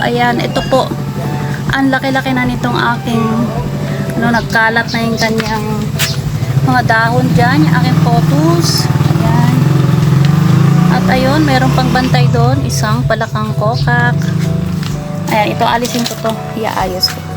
Ayan, ito po. Ang laki-laki na nitong aking ano, nagkalat na yung kanyang mga dahon dyan, yung aking photos. Ayan. At ayun, meron pang bantay doon, isang palakang kokak. Ayan, ito alisin ko to, iaayos ko.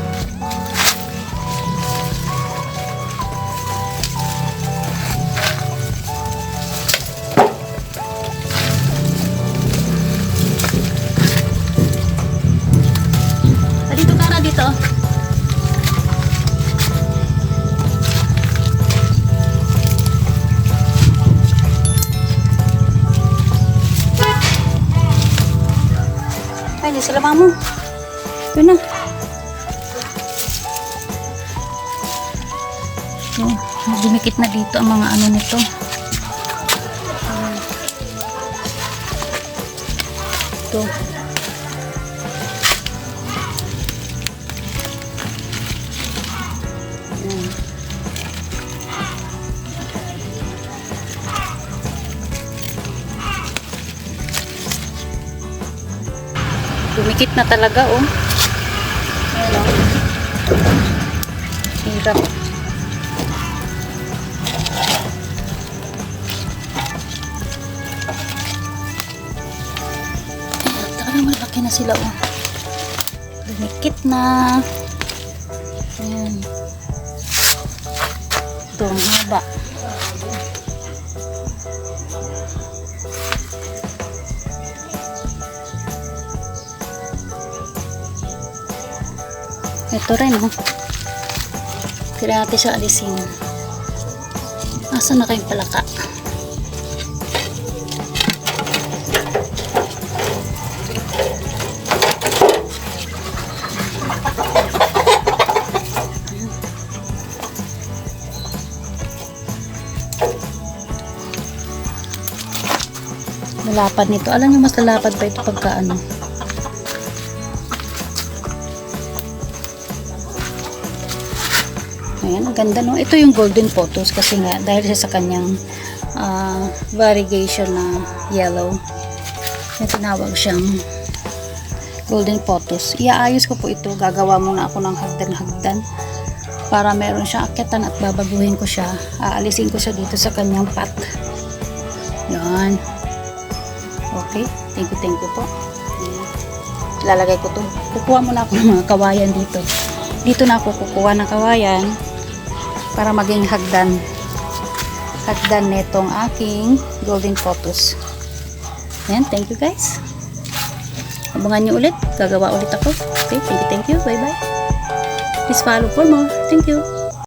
Ay, hindi sila mo. Yun na. Oh, dumikit na dito ang mga ano nito. Ito. Dumikit na talaga, oh. Ayan, oh. Hirap. Ayan, talagang malaki na sila, oh. Dumikit na. Ayan. Ito, ang haba. Ito rin, oh. Tira natin siya alisin. Asa na kayong palaka? Lalapad nito. Alam niyo mas lalapad pa ito pagka ano. Ayan, ang ganda no. Ito yung golden photos kasi nga dahil siya sa kanyang ah, variegation na yellow. Yung tinawag siyang golden photos. Iaayos ko po ito. Gagawa muna ako ng hagdan-hagdan para meron siyang akyatan at babaguhin ko siya. Aalisin ko siya dito sa kanyang pot. Yan. Okay. Thank you, thank you po. Lalagay ko to. Kukuha muna ako ng mga kawayan dito. Dito na ako kukuha ng kawayan para maging hagdan. Hagdan netong aking golden photos. Ayan, thank you guys. Abangan nyo ulit. Gagawa ulit ako. Okay, thank you, thank you. Bye-bye. Please follow for more. Thank you.